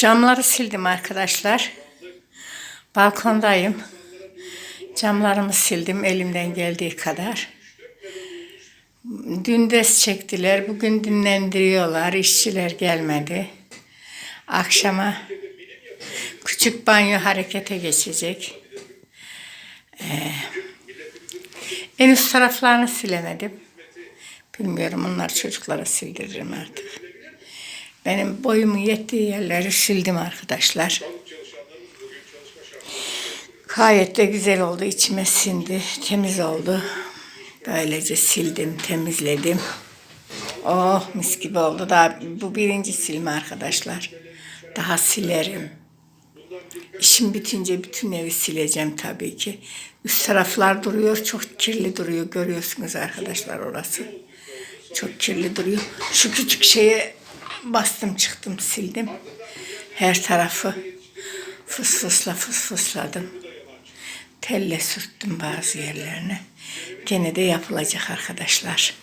Camları sildim arkadaşlar. Balkondayım. Camlarımı sildim elimden geldiği kadar. Dün ders çektiler. Bugün dinlendiriyorlar. İşçiler gelmedi. Akşama küçük banyo harekete geçecek. Ee, en üst taraflarını silemedim. Bilmiyorum onlar çocuklara sildiririm artık. Benim boyumun yettiği yerleri sildim arkadaşlar. Gayet de güzel oldu. içime sindi. Temiz oldu. Böylece sildim, temizledim. Oh mis gibi oldu. Daha bu birinci silme arkadaşlar. Daha silerim. İşim bitince bütün evi sileceğim tabii ki. Üst taraflar duruyor. Çok kirli duruyor. Görüyorsunuz arkadaşlar orası. Çok kirli duruyor. Şu küçük şeye bastım çıktım sildim. Her tarafı fıs fısla fıs fısladım. Telle sürttüm bazı yerlerine. Gene de yapılacak arkadaşlar.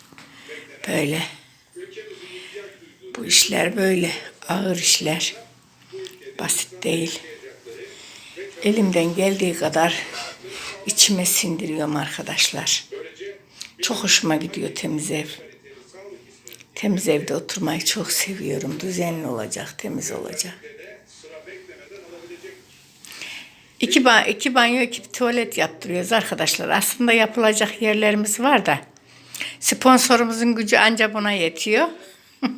Böyle. Bu işler böyle. Ağır işler. Basit değil. Elimden geldiği kadar içime sindiriyorum arkadaşlar. Çok hoşuma gidiyor temiz ev. Temiz evde oturmayı çok seviyorum. Düzenli olacak, temiz olacak. İki, ba iki banyo, iki tuvalet yaptırıyoruz arkadaşlar. Aslında yapılacak yerlerimiz var da sponsorumuzun gücü anca buna yetiyor.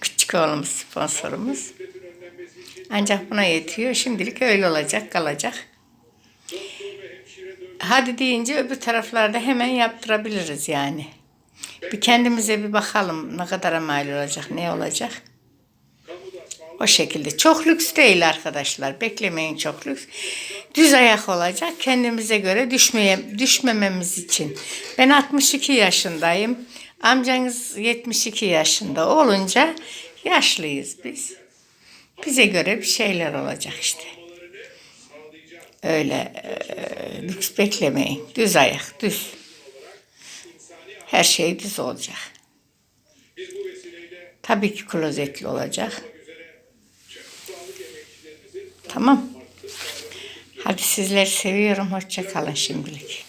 Küçük oğlumuz sponsorumuz. Ancak buna yetiyor. Şimdilik öyle olacak, kalacak. Hadi deyince öbür taraflarda hemen yaptırabiliriz yani. Bir kendimize bir bakalım ne kadar mal olacak, ne olacak. O şekilde. Çok lüks değil arkadaşlar. Beklemeyin çok lüks. Düz ayak olacak. Kendimize göre düşmeye, düşmememiz için. Ben 62 yaşındayım. Amcanız 72 yaşında olunca yaşlıyız biz. Bize göre bir şeyler olacak işte. Öyle e, lüks beklemeyin. Düz ayak, düz. Her şey düz olacak. Tabii ki klozetli olacak. Tamam. Hadi sizleri seviyorum. Hoşça kalın şimdilik.